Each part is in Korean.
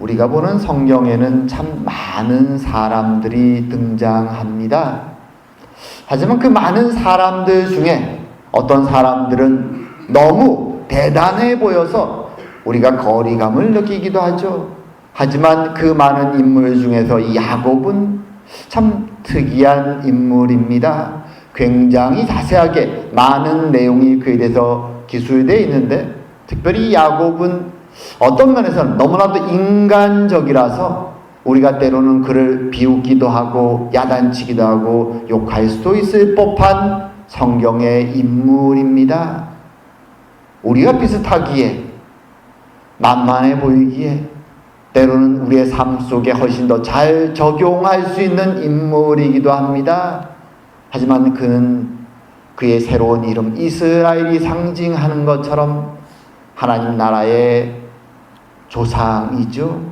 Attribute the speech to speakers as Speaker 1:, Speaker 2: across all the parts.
Speaker 1: 우리가 보는 성경에는 참 많은 사람들이 등장합니다. 하지만 그 많은 사람들 중에 어떤 사람들은 너무 대단해 보여서 우리가 거리감을 느끼기도 하죠. 하지만 그 많은 인물 중에서 이 야곱은 참 특이한 인물입니다. 굉장히 자세하게 많은 내용이 그에 대해서 기술되어 있는데 특별히 야곱은 어떤 면에서는 너무나도 인간적이라서 우리가 때로는 그를 비웃기도 하고 야단치기도 하고 욕할 수도 있을 법한 성경의 인물입니다. 우리가 비슷하기에 만만해 보이기에 때로는 우리의 삶 속에 훨씬 더 잘 적용할 수 있는 인물이기도 합니다. 하지만 그는 그의 새로운 이름 이스라엘이 상징하는 것처럼 하나님 나라의 조상이죠.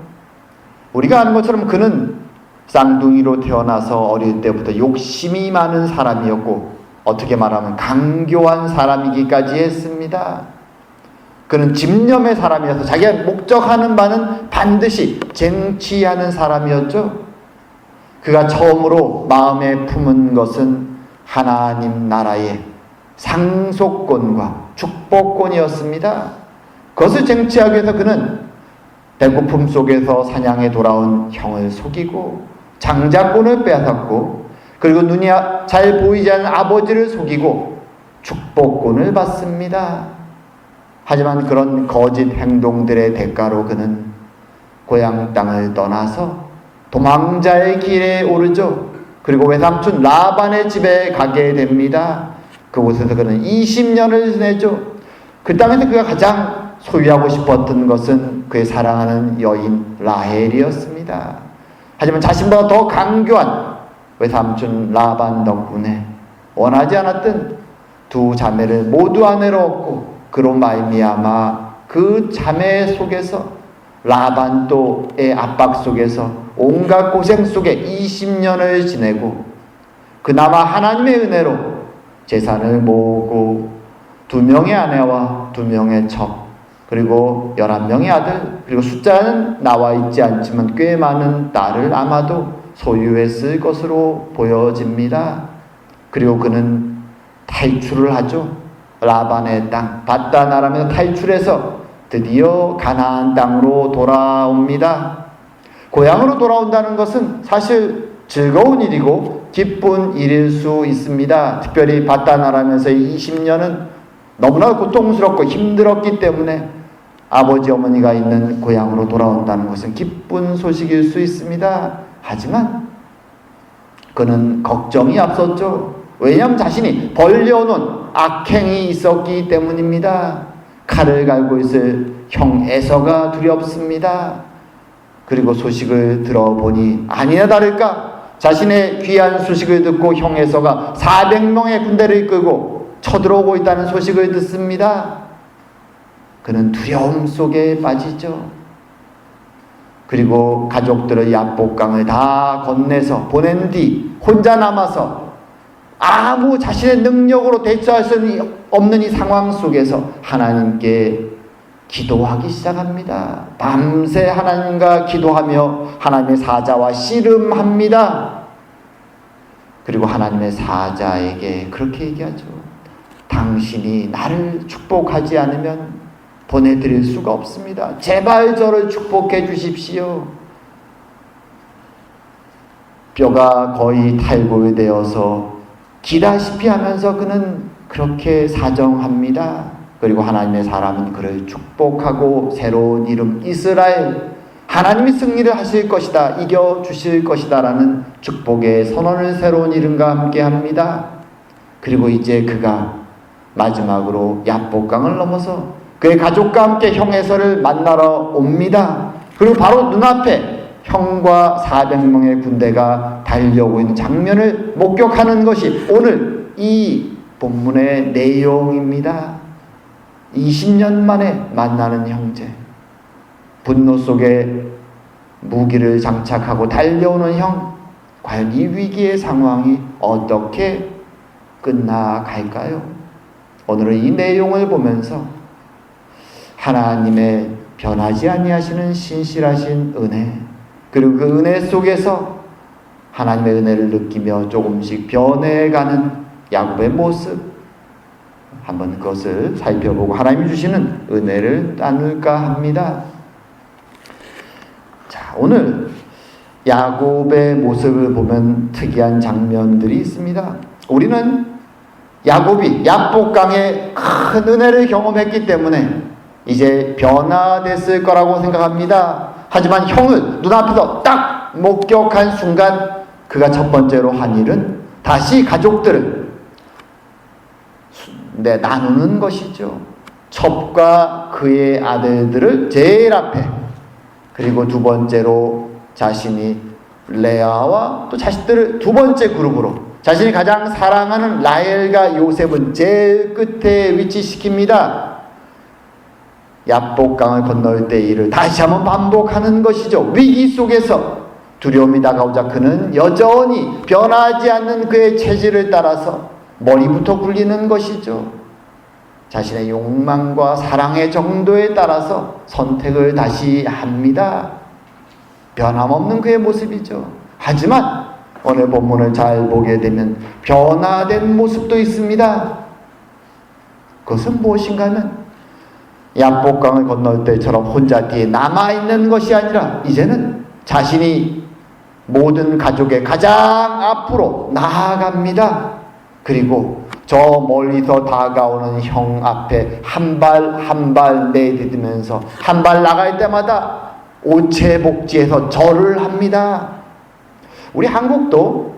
Speaker 1: 우리가 아는 것처럼 그는 쌍둥이로 태어나서 어릴 때부터 욕심이 많은 사람이었고 어떻게 말하면 강교한 사람이기까지 했습니다. 그는 집념의 사람이어서 자기가 목적하는 바는 반드시 쟁취하는 사람이었죠. 그가 처음으로 마음에 품은 것은 하나님 나라의 상속권과 축복권이었습니다. 그것을 쟁취하기 위해서 그는 배고픔 속에서 사냥에 돌아온 형을 속이고 장자권을 빼앗았고 그리고 눈이 잘 보이지 않는 아버지를 속이고 축복권을 받습니다. 하지만 그런 거짓 행동들의 대가로 그는 고향 땅을 떠나서 도망자의 길에 오르죠. 그리고 외삼촌 라반의 집에 가게 됩니다. 그곳에서 그는 20년을 지내죠. 그 땅에서 그가 가장 소유하고 싶었던 것은 그의 사랑하는 여인 라헬이었습니다. 하지만 자신보다 더 강교한 외삼촌 라반 덕분에 원하지 않았던 두 자매를 모두 아내로 얻고 그로 말미암아 그 자매 속에서 라반 또의 압박 속에서 온갖 고생 속에 20년을 지내고 그나마 하나님의 은혜로 재산을 모으고 두 명의 아내와 두 명의 척 그리고 11명의 아들 그리고 숫자는 나와 있지 않지만 꽤 많은 딸을 아마도 소유했을 것으로 보여집니다. 그리고 그는 탈출을 하죠. 라반의 땅 바다나라면서 탈출해서 드디어 가나안 땅으로 돌아옵니다. 고향으로 돌아온다는 것은 사실 즐거운 일이고 기쁜 일일 수 있습니다. 특별히 바다나라면서의 20년은 너무나 고통스럽고 힘들었기 때문에 아버지 어머니가 있는 고향으로 돌아온다는 것은 기쁜 소식일 수 있습니다. 하지만 그는 걱정이 앞섰죠. 왜냐하면 자신이 벌려놓은 악행이 있었기 때문입니다. 칼을 갈고 있을 형 에서가 두렵습니다. 그리고 소식을 들어보니 아니나 다를까 자신의 귀한 소식을 듣고 형 에서가 400명의 군대를 이끌고 쳐들어오고 있다는 소식을 듣습니다. 그는 두려움 속에 빠지죠. 그리고 가족들의 야복강을 다 건네서 보낸 뒤 혼자 남아서 아무 자신의 능력으로 대처할 수 없는 이 상황 속에서 하나님께 기도하기 시작합니다. 밤새 하나님과 기도하며 하나님의 사자와 씨름합니다. 그리고 하나님의 사자에게 그렇게 얘기하죠. 당신이 나를 축복하지 않으면 보내드릴 수가 없습니다. 제발 저를 축복해 주십시오. 뼈가 거의 탈골되어서 기다시피 하면서 그는 그렇게 사정합니다. 그리고 하나님의 사람은 그를 축복하고 새로운 이름 이스라엘 하나님이 승리를 하실 것이다. 이겨 주실 것이다라는 축복의 선언을 새로운 이름과 함께 합니다. 그리고 이제 그가 마지막으로 야복강을 넘어서 그의 가족과 함께 형에서를 만나러 옵니다. 그리고 바로 눈앞에 형과 400명의 군대가 달려오고 있는 장면을 목격하는 것이 오늘 이 본문의 내용입니다. 20년 만에 만나는 형제. 분노 속에 무기를 장착하고 달려오는 형. 과연 이 위기의 상황이 어떻게 끝나갈까요? 오늘은 이 내용을 보면서 하나님의 변하지 아니하시는 신실하신 은혜 그리고 그 은혜 속에서 하나님의 은혜를 느끼며 조금씩 변해가는 야곱의 모습 한번 그것을 살펴보고 하나님이 주시는 은혜를 나눌까 합니다. 자, 오늘 야곱의 모습을 보면 특이한 장면들이 있습니다. 우리는 야곱이 야복강의 큰 은혜를 경험했기 때문에 이제 변화됐을 거라고 생각합니다. 하지만 형을 눈앞에서 딱 목격한 순간 그가 첫 번째로 한 일은 다시 가족들을 네, 나누는 것이죠. 첩과 그의 아들들을 제일 앞에 그리고 두 번째로 자신이 레아와 또 자식들을 두 번째 그룹으로 자신이 가장 사랑하는 라헬과 요셉은 제일 끝에 위치시킵니다. 야복강을 건널 때 일을 다시 한번 반복하는 것이죠. 위기 속에서 두려움이 다가오자 그는 여전히 변하지 않는 그의 체질을 따라서 머리부터 굴리는 것이죠. 자신의 욕망과 사랑의 정도에 따라서 선택을 다시 합니다. 변함없는 그의 모습이죠. 하지만 오늘 본문을 잘 보게 되면 변화된 모습도 있습니다. 그것은 무엇인가 하면 야복강을 건널 때처럼 혼자 뒤에 남아있는 것이 아니라 이제는 자신이 모든 가족의 가장 앞으로 나아갑니다. 그리고 저 멀리서 다가오는 형 앞에 한 발 한 발 내디디면서 한 발 나갈 때마다 오체복지에서 절을 합니다. 우리 한국도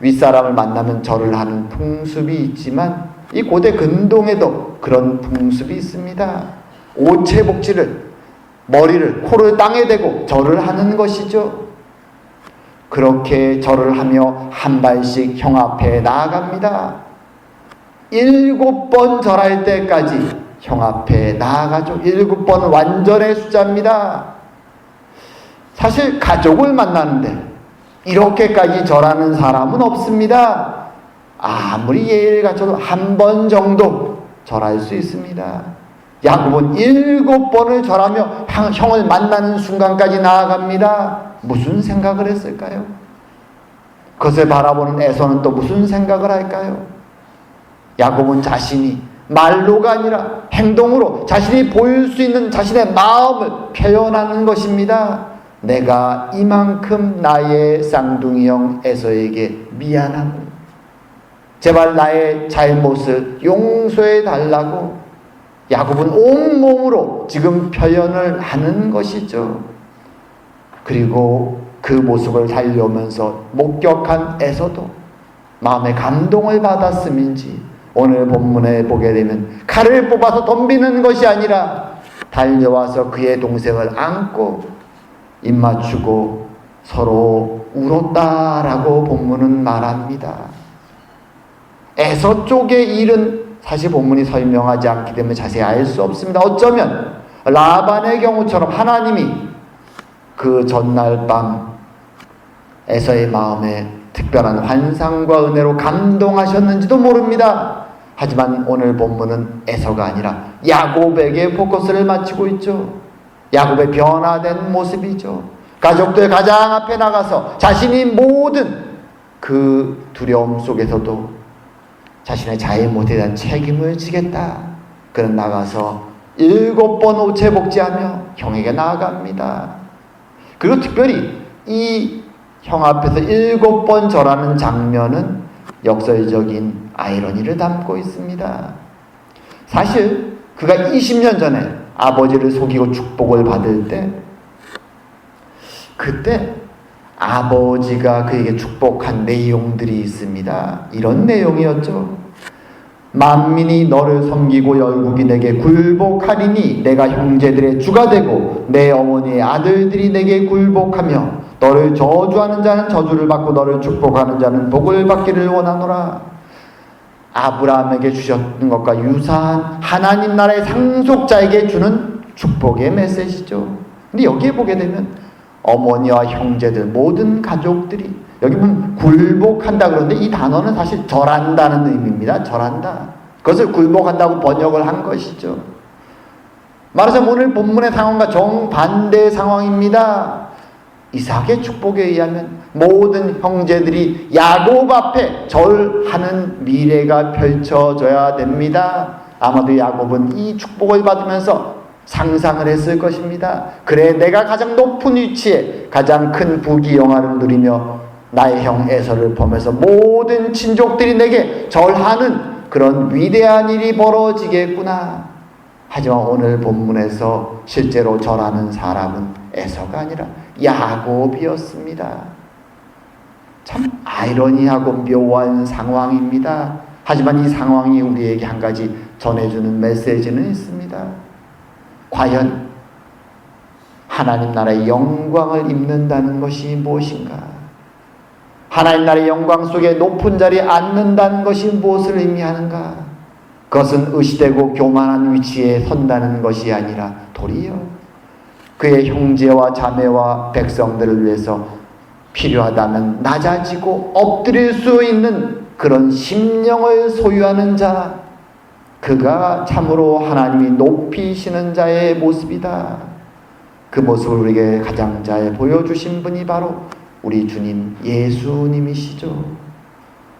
Speaker 1: 윗사람을 만나면 절을 하는 풍습이 있지만 이 고대 근동에도 그런 풍습이 있습니다. 오체복지를 머리를 코를 땅에 대고 절을 하는 것이죠. 그렇게 절을 하며 한 발씩 형 앞에 나아갑니다. 일곱 번 절할 때까지 형 앞에 나아가죠. 일곱 번 완전의 숫자입니다. 사실 가족을 만나는데 이렇게까지 절하는 사람은 없습니다. 아무리 예의를 갖춰도 한 번 정도 절할 수 있습니다. 야곱은 일곱 번을 절하며 형을 만나는 순간까지 나아갑니다. 무슨 생각을 했을까요? 그것을 바라보는 에서는 또 무슨 생각을 할까요? 야곱은 자신이 말로가 아니라 행동으로 자신이 보일 수 있는 자신의 마음을 표현하는 것입니다. 내가 이만큼 나의 쌍둥이 형 에서에게 미안함. 제발 나의 잘못을 용서해 달라고 야곱은 온몸으로 지금 표현을 하는 것이죠. 그리고 그 모습을 살려면서 목격한 에서도 마음의 감동을 받았음인지 오늘 본문에 보게 되면 칼을 뽑아서 덤비는 것이 아니라 달려와서 그의 동생을 안고 입 맞추고 서로 울었다라고 본문은 말합니다. 에서 쪽의 일은 사실 본문이 설명하지 않기 때문에 자세히 알 수 없습니다. 어쩌면 라반의 경우처럼 하나님이 그 전날 밤 에서의 마음에 특별한 환상과 은혜로 감동하셨는지도 모릅니다. 하지만 오늘 본문은 에서가 아니라 야곱에게 포커스를 맞추고 있죠. 야곱의 변화된 모습이죠. 가족들 가장 앞에 나가서 자신이 모든 그 두려움 속에서도 자신의 잘못에 대한 책임을 지겠다. 그는 나가서 일곱 번 오체 복지하며 형에게 나아갑니다. 그리고 특별히 이 형 앞에서 일곱 번 절하는 장면은 역설적인 아이러니를 담고 있습니다. 사실 그가 20년 전에 아버지를 속이고 축복을 받을 때 그때 아버지가 그에게 축복한 내용들이 있습니다. 이런 내용이었죠. 만민이 너를 섬기고 열국이 내게 굴복하리니 내가 형제들의 주가 되고 내 어머니의 아들들이 내게 굴복하며 너를 저주하는 자는 저주를 받고 너를 축복하는 자는 복을 받기를 원하노라. 아브라함에게 주셨던 것과 유사한 하나님 나라의 상속자에게 주는 축복의 메시지죠. 근데 여기에 보게 되면 어머니와 형제들 모든 가족들이 여기 보면 굴복한다 그러는데 이 단어는 사실 절한다는 의미입니다. 절한다. 그것을 굴복한다고 번역을 한 것이죠. 말하자면 오늘 본문의 상황과 정반대 상황입니다. 이삭의 축복에 의하면 모든 형제들이 야곱 앞에 절하는 미래가 펼쳐져야 됩니다. 아마도 야곱은 이 축복을 받으면서 상상을 했을 것입니다. 그래 내가 가장 높은 위치에 가장 큰 부귀 영화를 누리며 나의 형 에서를 보면서 모든 친족들이 내게 절하는 그런 위대한 일이 벌어지겠구나. 하지만 오늘 본문에서 실제로 절하는 사람은 에서가 아니라 야곱이었습니다. 참 아이러니하고 묘한 상황입니다. 하지만 이 상황이 우리에게 한 가지 전해주는 메시지는 있습니다. 과연 하나님 나라의 영광을 입는다는 것이 무엇인가? 하나님 나라의 영광 속에 높은 자리에 앉는다는 것이 무엇을 의미하는가? 그것은 의시되고 교만한 위치에 선다는 것이 아니라 도리어 그의 형제와 자매와 백성들을 위해서 필요하다면 낮아지고 엎드릴 수 있는 그런 심령을 소유하는 자, 그가 참으로 하나님이 높이시는 자의 모습이다. 그 모습을 우리에게 가장 잘 보여주신 분이 바로 우리 주님 예수님이시죠.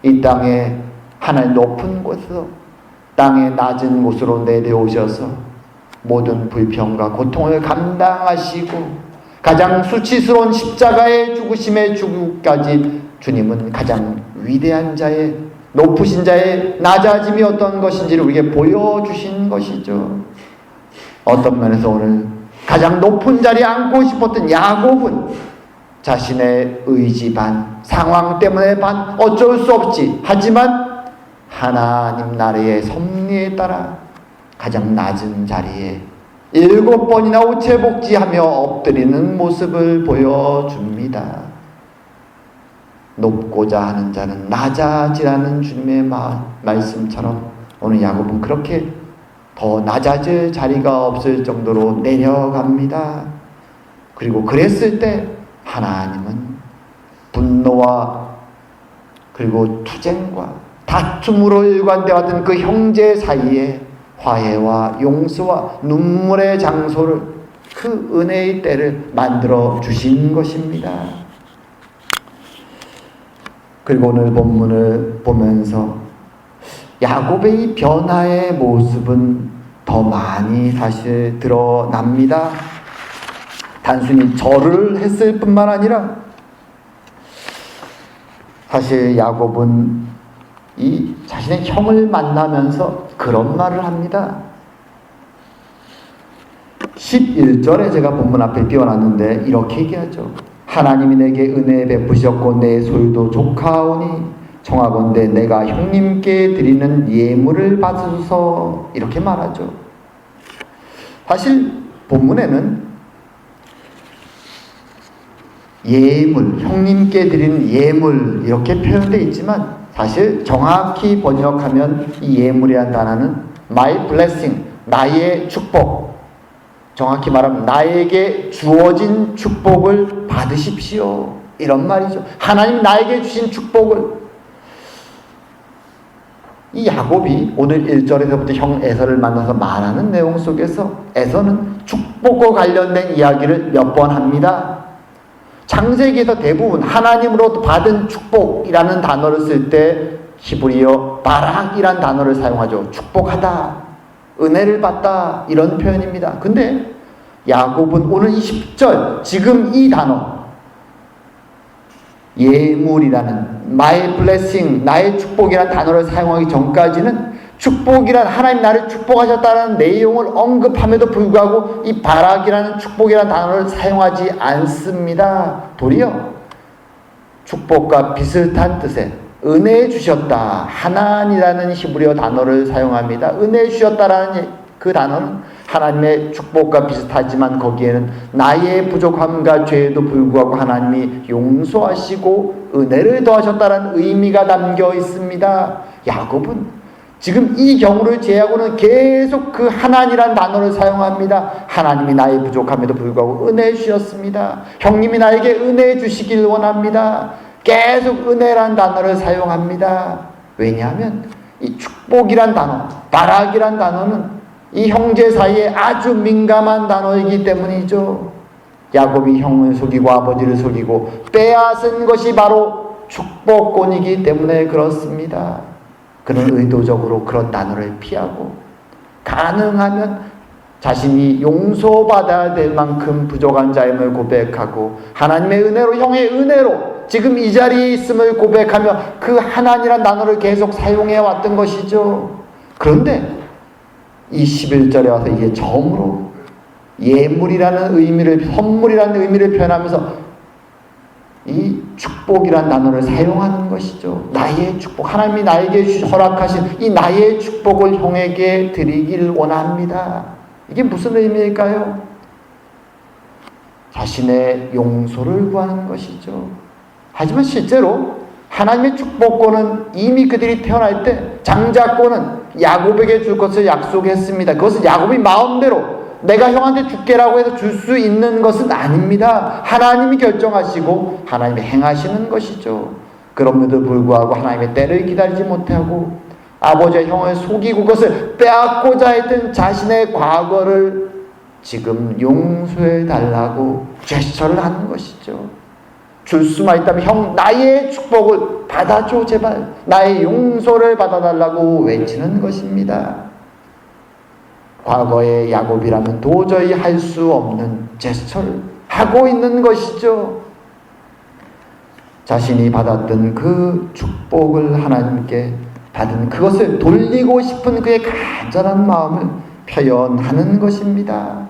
Speaker 1: 이 땅에 하나님 높은 곳에서 땅의 낮은 곳으로 내려오셔서 모든 불평과 고통을 감당하시고 가장 수치스러운 십자가의 죽으심의 죽음까지 주님은 가장 위대한 자의 높으신 자의 낮아짐이 어떤 것인지를 우리에게 보여주신 것이죠. 어떤 면에서 오늘 가장 높은 자리에 앉고 싶었던 야곱은 자신의 의지 반, 상황 때문에 반, 어쩔 수 없지. 하지만 하나님 나라의 섭리에 따라 가장 낮은 자리에 일곱 번이나 우체복지하며 엎드리는 모습을 보여줍니다. 높고자 하는 자는 낮아지라는 주님의 마, 말씀처럼 오늘 야곱은 그렇게 더 낮아질 자리가 없을 정도로 내려갑니다. 그리고 그랬을 때 하나님은 분노와 그리고 투쟁과 다툼으로 일관되었던 그 형제 사이에 화해와 용서와 눈물의 장소를 그 은혜의 때를 만들어 주신 것입니다. 그리고 오늘 본문을 보면서 야곱의 이 변화의 모습은 더 많이 사실 드러납니다. 단순히 절을 했을 뿐만 아니라 사실 야곱은 이 자신의 형을 만나면서 그런 말을 합니다. 11절에 제가 본문 앞에 띄워놨는데 이렇게 얘기하죠. 하나님이 내게 은혜 베푸셨고 내 소유도 조카오니 청하건대 내가 형님께 드리는 예물을 받으소서 이렇게 말하죠. 사실 본문에는 예물, 형님께 드리는 예물 이렇게 표현되어 있지만 사실 정확히 번역하면 이 예물이라는 단어는 my blessing, 나의 축복. 정확히 말하면 나에게 주어진 축복을 받으십시오. 이런 말이죠. 하나님 나에게 주신 축복을 이 야곱이 오늘 1절에서부터 형 에서를 만나서 말하는 내용 속에서 에서는 축복과 관련된 이야기를 몇 번 합니다. 창세기에서 대부분 하나님으로부터 받은 축복이라는 단어를 쓸 때 히브리어 바락이란 단어를 사용하죠. 축복하다, 은혜를 받다 이런 표현입니다. 근데 야곱은 오늘 이 10절 지금 이 단어 예물이라는 my blessing 나의 축복이라는 단어를 사용하기 전까지는 축복이란 하나님 나를 축복하셨다는 내용을 언급함에도 불구하고 이 바락이라는 축복이라는 단어를 사용하지 않습니다. 도리어 축복과 비슷한 뜻의 은혜 주셨다. 하나니라는 히브리어 단어를 사용합니다. 은혜 주셨다라는 그 단어는 하나님의 축복과 비슷하지만 거기에는 나의 부족함과 죄에도 불구하고 하나님이 용서하시고 은혜를 더하셨다는 의미가 담겨 있습니다. 야곱은 지금 이 경우를 제하고는 계속 그 하나님이란 단어를 사용합니다. 하나님이 나의 부족함에도 불구하고 은혜 주셨습니다. 형님이 나에게 은혜 주시길 원합니다. 계속 은혜란 단어를 사용합니다. 왜냐하면 이 축복이란 단어, 바락이란 단어는 이 형제 사이에 아주 민감한 단어이기 때문이죠. 야곱이 형을 속이고 아버지를 속이고 빼앗은 것이 바로 축복권이기 때문에 그렇습니다. 그는 의도적으로 그런 단어를 피하고 가능하면 자신이 용서받아야 될 만큼 부족한 자임을 고백하고 하나님의 은혜로 형의 은혜로 지금 이 자리에 있음을 고백하며 그 하나님이란 단어를 계속 사용해 왔던 것이죠. 그런데 이 11절에 와서 이게 처음으로 예물이라는 의미를 선물이라는 의미를 표현하면서 이 축복이란 단어를 사용하는 것이죠. 나의 축복, 하나님이 나에게 허락하신 이 나의 축복을 형에게 드리길 원합니다. 이게 무슨 의미일까요? 자신의 용서를 구하는 것이죠. 하지만 실제로 하나님의 축복권은 이미 그들이 태어날 때 장자권은 야곱에게 줄 것을 약속했습니다. 그것은 야곱이 마음대로 내가 형한테 줄게라고 해서 줄 수 있는 것은 아닙니다. 하나님이 결정하시고 하나님이 행하시는 것이죠. 그럼에도 불구하고 하나님의 때를 기다리지 못하고 아버지와 형을 속이고 그것을 빼앗고자 했던 자신의 과거를 지금 용서해 달라고 제스처를 하는 것이죠. 줄 수만 있다면 형 나의 축복을 받아줘 제발 나의 용서를 받아달라고 외치는 것입니다. 과거의 야곱이라면 도저히 할 수 없는 제스처를 하고 있는 것이죠. 자신이 받았던 그 축복을 하나님께 받은 그것을 돌리고 싶은 그의 간절한 마음을 표현하는 것입니다.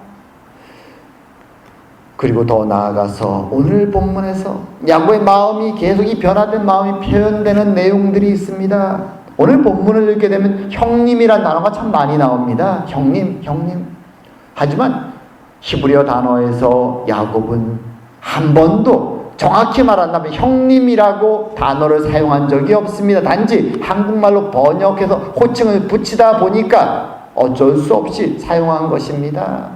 Speaker 1: 그리고 더 나아가서 오늘 본문에서 야곱의 마음이 계속 이 변화된 마음이 표현되는 내용들이 있습니다. 오늘 본문을 읽게 되면 형님이란 단어가 참 많이 나옵니다. 형님, 형님. 하지만 히브리어 단어에서 야곱은 한 번도 정확히 말한다면 형님이라고 단어를 사용한 적이 없습니다. 단지 한국말로 번역해서 호칭을 붙이다 보니까 어쩔 수 없이 사용한 것입니다.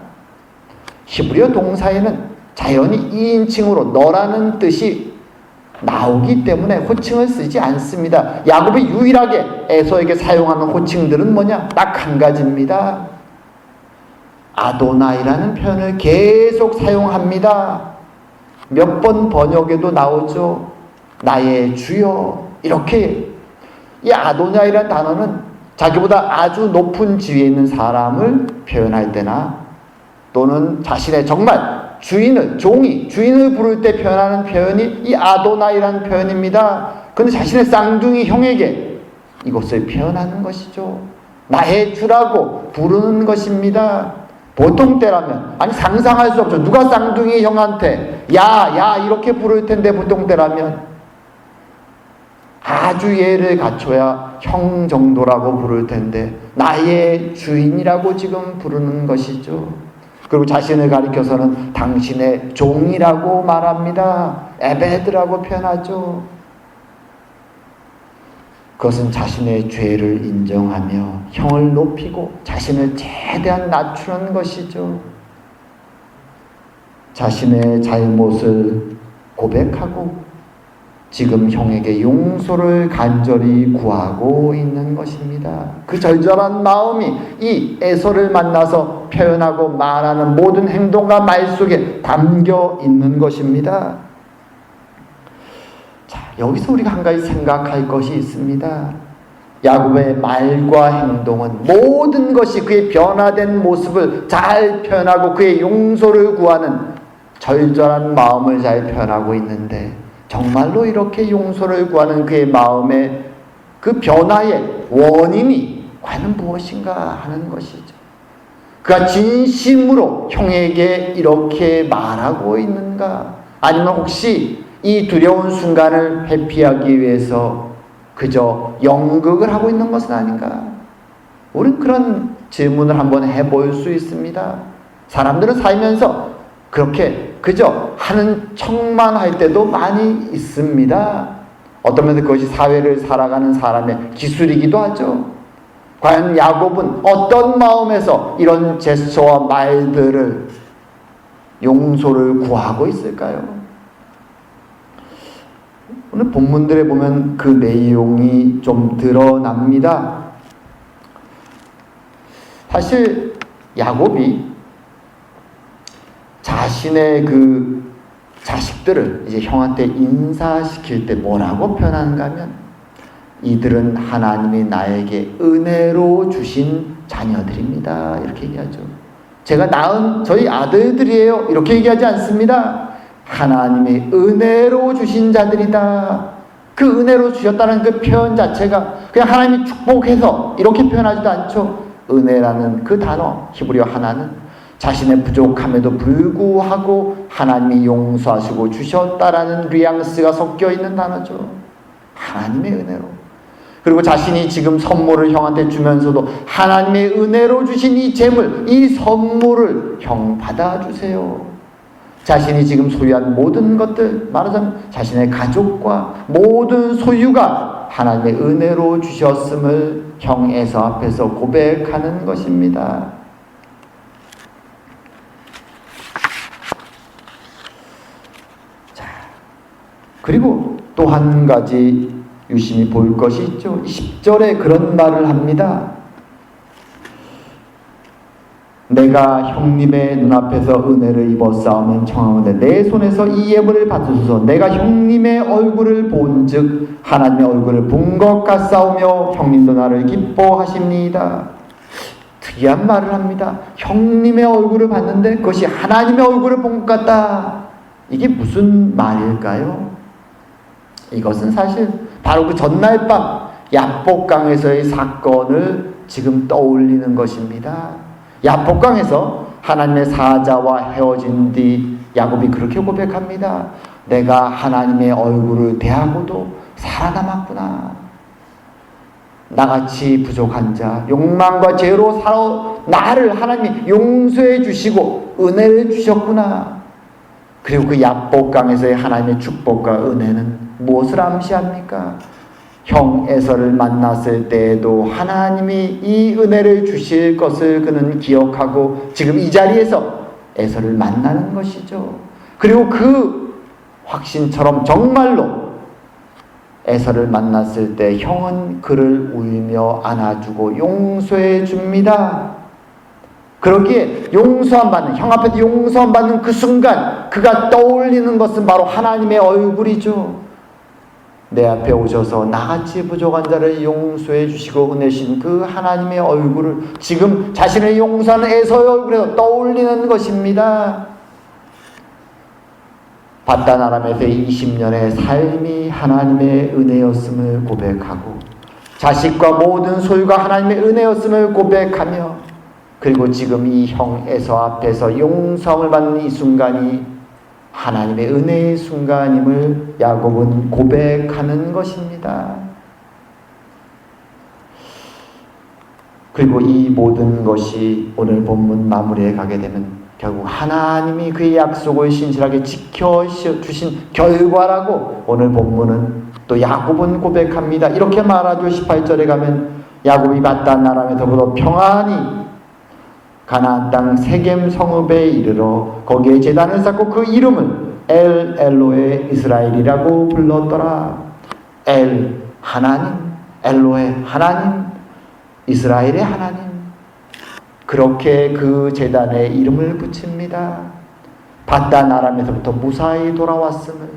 Speaker 1: 히브리어 동사에는 자연히 2인칭으로 너라는 뜻이 나오기 때문에 호칭을 쓰지 않습니다. 야곱이 유일하게 에서에게 사용하는 호칭들은 뭐냐? 딱 한 가지입니다. 아도나이라는 표현을 계속 사용합니다. 몇 번 번역에도 나오죠. 나의 주여. 이렇게 이 아도나이라는 단어는 자기보다 아주 높은 지위에 있는 사람을 표현할 때나 또는 자신의 정말 주인을 종이 주인을 부를 때 표현하는 표현이 이 아도나이라는 표현입니다. 그런데 자신의 쌍둥이 형에게 이것을 표현하는 것이죠. 나의 주라고 부르는 것입니다. 보통 때라면 아니 상상할 수 없죠. 누가 쌍둥이 형한테 야야 이렇게 부를 텐데 보통 때라면 아주 예를 갖춰야 형 정도라고 부를 텐데 나의 주인이라고 지금 부르는 것이죠. 그리고 자신을 가리켜서는 당신의 종이라고 말합니다. 에베드라고 표현하죠. 그것은 자신의 죄를 인정하며 형을 높이고 자신을 최대한 낮추는 것이죠. 자신의 잘못을 고백하고 지금 형에게 용서를 간절히 구하고 있는 것입니다. 그 절절한 마음이 이 에서를 만나서 표현하고 말하는 모든 행동과 말 속에 담겨 있는 것입니다. 자, 여기서 우리가 한 가지 생각할 것이 있습니다. 야곱의 말과 행동은 모든 것이 그의 변화된 모습을 잘 표현하고 그의 용서를 구하는 절절한 마음을 잘 표현하고 있는데 정말로 이렇게 용서를 구하는 그의 마음의 그 변화의 원인이 과연 무엇인가 하는 것이죠. 그가 진심으로 형에게 이렇게 말하고 있는가? 아니면 혹시 이 두려운 순간을 회피하기 위해서 그저 연극을 하고 있는 것은 아닌가? 우리는 그런 질문을 한번 해볼 수 있습니다. 사람들은 살면서 그렇게 그저 하는 척만 할 때도 많이 있습니다. 어떤 면에서 그것이 사회를 살아가는 사람의 기술이기도 하죠. 과연 야곱은 어떤 마음에서 이런 제스처와 말들을 용서를 구하고 있을까요? 오늘 본문들에 보면 그 내용이 좀 드러납니다. 사실 야곱이 자신의 그 자식들을 이제 형한테 인사시킬 때 뭐라고 표현하는가 하면 이들은 하나님이 나에게 은혜로 주신 자녀들입니다. 이렇게 얘기하죠. 제가 낳은 저희 아들들이에요. 이렇게 얘기하지 않습니다. 하나님의 은혜로 주신 자들이다. 그 은혜로 주셨다는 그 표현 자체가 그냥 하나님이 축복해서 이렇게 표현하지도 않죠. 은혜라는 그 단어, 히브리어 하나는 자신의 부족함에도 불구하고 하나님이 용서하시고 주셨다라는 뉘앙스가 섞여 있는 단어죠. 하나님의 은혜로. 그리고 자신이 지금 선물을 형한테 주면서도 하나님의 은혜로 주신 이 재물, 이 선물을 형 받아주세요. 자신이 지금 소유한 모든 것들, 말하자면 자신의 가족과 모든 소유가 하나님의 은혜로 주셨음을 형 에서 앞에서 고백하는 것입니다. 그리고 또 한 가지 유심히 볼 것이 있죠. 10절에 그런 말을 합니다. 내가 형님의 눈앞에서 은혜를 싸우면 청하는데 내 손에서 이 예물을 받으소서 내가 형님의 얼굴을 본즉 하나님의 얼굴을 본 것 같사오며 형님도 나를 기뻐하십니다. 특이한 말을 합니다. 형님의 얼굴을 봤는데 그것이 하나님의 얼굴을 본 것 같다. 이게 무슨 말일까요? 이것은 사실 바로 그 전날 밤 야복강에서의 사건을 지금 떠올리는 것입니다. 야복강에서 하나님의 사자와 헤어진 뒤 야곱이 그렇게 고백합니다. 내가 하나님의 얼굴을 대하고도 살아남았구나. 나같이 부족한 자, 욕망과 죄로 살아 나를 하나님이 용서해 주시고 은혜를 주셨구나. 그리고 그 야복강에서의 하나님의 축복과 은혜는 무엇을 암시합니까? 형 에서를 만났을 때에도 하나님이 이 은혜를 주실 것을 그는 기억하고 지금 이 자리에서 에서를 만나는 것이죠. 그리고 그 확신처럼 정말로 에서를 만났을 때 형은 그를 울며 안아주고 용서해 줍니다. 그러기에 용서함 받는 형 앞에서 용서함 받는 그 순간 그가 떠올리는 것은 바로 하나님의 얼굴이죠. 내 앞에 오셔서 나같이 부족한 자를 용서해 주시고 은혜신 그 하나님의 얼굴을 지금 자신을 용서하는 에서의 얼굴에서 떠올리는 것입니다. 바단 아람에서의 20년의 삶이 하나님의 은혜였음을 고백하고 자식과 모든 소유가 하나님의 은혜였음을 고백하며 그리고 지금 이 형 에서 앞에서 용서을 받는 이 순간이 하나님의 은혜의 순간임을 야곱은 고백하는 것입니다. 그리고 이 모든 것이 오늘 본문 마무리에 가게 되면 결국 하나님이 그의 약속을 신실하게 지켜주신 결과라고 오늘 본문은 또 야곱은 고백합니다. 이렇게 말하죠. 18절에 가면 야곱이 받단 나라에서부터 평안히 가나안 땅 세겜 성읍에 이르러 거기에 제단을 쌓고 그 이름을 엘 엘로에 이스라엘이라고 불렀더라. 엘 하나님, 엘로에 하나님, 이스라엘의 하나님. 그렇게 그 제단에 이름을 붙입니다. 바단 아람에서부터 무사히 돌아왔음을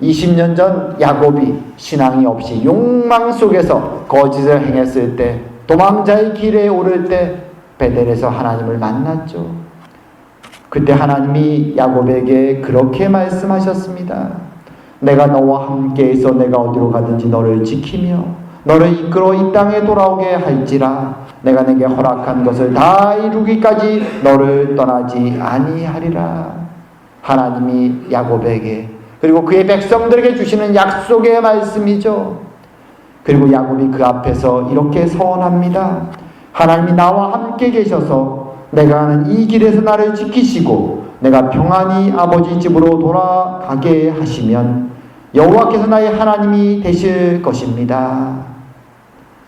Speaker 1: 20년 전 야곱이 신앙이 없이 욕망 속에서 거짓을 행했을 때 도망자의 길에 오를 때 베델에서 하나님을 만났죠. 그때 하나님이 야곱에게 그렇게 말씀하셨습니다. 내가 너와 함께 있어 내가 어디로 가든지 너를 지키며 너를 이끌어 이 땅에 돌아오게 할지라 내가 내게 허락한 것을 다 이루기까지 너를 떠나지 아니하리라. 하나님이 야곱에게 그리고 그의 백성들에게 주시는 약속의 말씀이죠. 그리고 야곱이 그 앞에서 이렇게 서원합니다. 하나님이 나와 함께 계셔서 내가 하는 이 길에서 나를 지키시고 내가 평안히 아버지 집으로 돌아가게 하시면 여호와께서 나의 하나님이 되실 것입니다.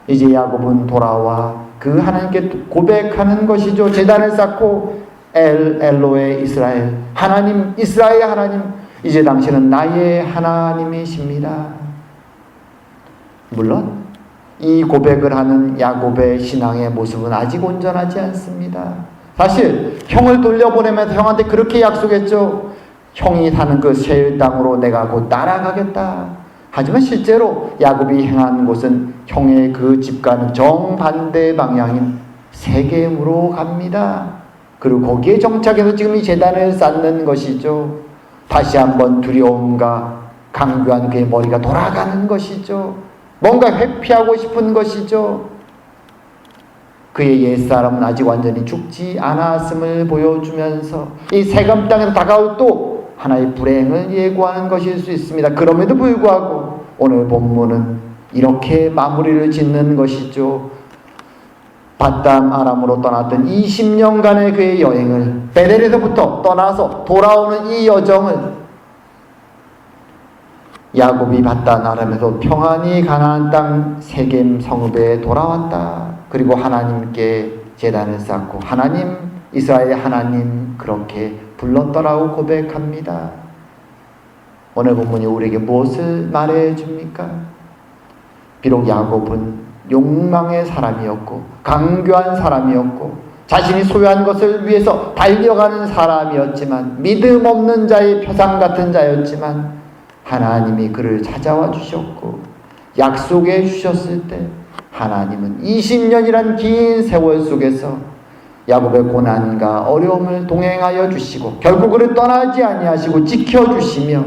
Speaker 1: 이제 야곱은 돌아와 그 하나님께 고백하는 것이죠. 재단을 쌓고 엘 엘로의 이스라엘 하나님 이스라엘 하나님 이제 당신은 나의 하나님이십니다. 물론 이 고백을 하는 야곱의 신앙의 모습은 아직 온전하지 않습니다. 사실 형을 돌려보내면서 형한테 그렇게 약속했죠. 형이 사는 그셀 땅으로 내가 곧 날아가겠다. 하지만 실제로 야곱이 행한 곳은 형의 그 집과는 정반대 방향인 세겜으로 갑니다. 그리고 거기에 정착해서 지금 이 재단을 쌓는 것이죠. 다시 한번 두려움과 강교한 그의 머리가 돌아가는 것이죠. 뭔가 회피하고 싶은 것이죠. 그의 옛사람은 아직 완전히 죽지 않았음을 보여주면서 이 세금 땅에서 다가올 또 하나의 불행을 예고하는 것일 수 있습니다. 그럼에도 불구하고 오늘 본문은 이렇게 마무리를 짓는 것이죠. 바담 아람으로 떠났던 20년간의 그의 여행을 베델에서부터 떠나서 돌아오는 이 여정을 야곱이 바단 아람에서 평안히 가나안 땅 세겜 성읍에 돌아왔다. 그리고 하나님께 재단을 쌓고 하나님 이스라엘 하나님 그렇게 불렀더라고 고백합니다. 오늘 본문이 우리에게 무엇을 말해 줍니까? 비록 야곱은 욕망의 사람이었고 강교한 사람이었고 자신이 소유한 것을 위해서 달려가는 사람이었지만 믿음 없는 자의 표상 같은 자였지만 하나님이 그를 찾아와 주셨고 약속해 주셨을 때 하나님은 20년이란 긴 세월 속에서 야곱의 고난과 어려움을 동행하여 주시고 결국 그를 떠나지 아니하시고 지켜 주시며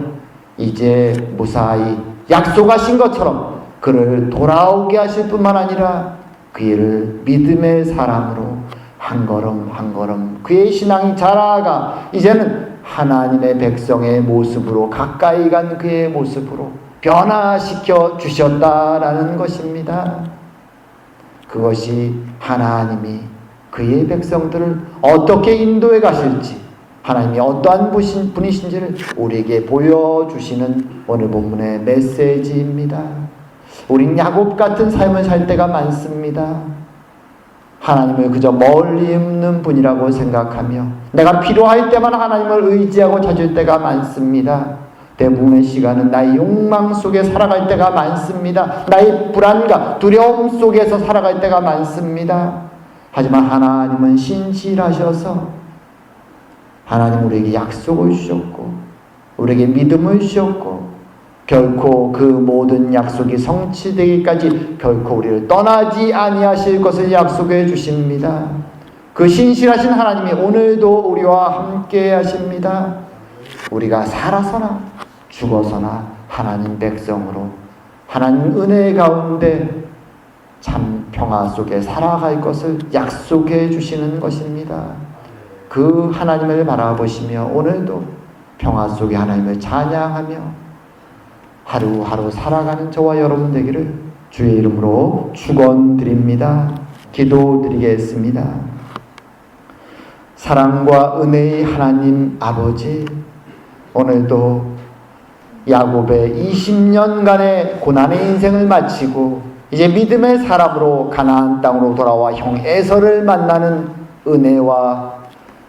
Speaker 1: 이제 무사히 약속하신 것처럼 그를 돌아오게 하실 뿐만 아니라 그를 믿음의 사람으로 한 걸음 한 걸음 그의 신앙이 자라가 이제는 하나님의 백성의 모습으로 가까이 간 그의 모습으로 변화시켜 주셨다라는 것입니다. 그것이 하나님이 그의 백성들을 어떻게 인도해 가실지 하나님이 어떠한 분이신지를 우리에게 보여주시는 오늘 본문의 메시지입니다. 우린 야곱 같은 삶을 살 때가 많습니다. 하나님을 그저 멀리 있는 분이라고 생각하며 내가 필요할 때만 하나님을 의지하고 찾을 때가 많습니다. 대부분의 시간은 나의 욕망 속에 살아갈 때가 많습니다. 나의 불안과 두려움 속에서 살아갈 때가 많습니다. 하지만 하나님은 신실하셔서 하나님 우리에게 약속을 주셨고 우리에게 믿음을 주셨고 결코 그 모든 약속이 성취되기까지 결코 우리를 떠나지 아니하실 것을 약속해 주십니다. 그 신실하신 하나님이 오늘도 우리와 함께 하십니다. 우리가 살아서나 죽어서나 하나님 백성으로 하나님 은혜 가운데 참 평화 속에 살아갈 것을 약속해 주시는 것입니다. 그 하나님을 바라보시며 오늘도 평화 속에 하나님을 찬양하며 하루하루 살아가는 저와 여러분 되기를 주의 이름으로 축원드립니다. 기도드리겠습니다. 사랑과 은혜의 하나님 아버지 오늘도 야곱의 20년간의 고난의 인생을 마치고 이제 믿음의 사람으로 가나안 땅으로 돌아와 형 에서를 만나는 은혜와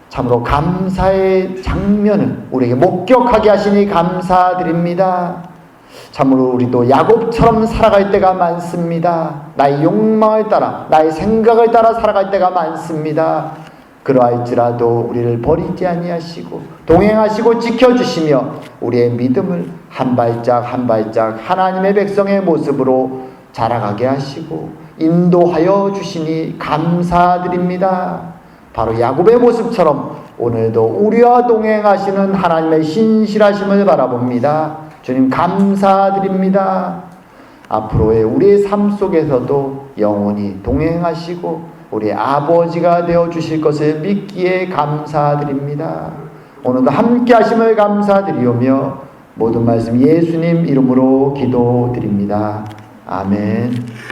Speaker 1: 참으로 감사의 장면을 우리에게 목격하게 하시니 감사드립니다. 참으로 우리도 야곱처럼 살아갈 때가 많습니다. 나의 욕망을 따라, 나의 생각을 따라 살아갈 때가 많습니다. 그러할지라도 우리를 버리지 아니하시고 동행하시고 지켜주시며 우리의 믿음을 한 발짝 한 발짝 하나님의 백성의 모습으로 자라가게 하시고 인도하여 주시니 감사드립니다. 바로 야곱의 모습처럼 오늘도 우리와 동행하시는 하나님의 신실하심을 바라봅니다. 주님 감사드립니다. 앞으로의 우리의 삶 속에서도 영원히 동행하시고 우리 아버지가 되어 주실 것을 믿기에 감사드립니다. 오늘도 함께 하심을 감사드리오며 모든 말씀 예수님 이름으로 기도드립니다. 아멘.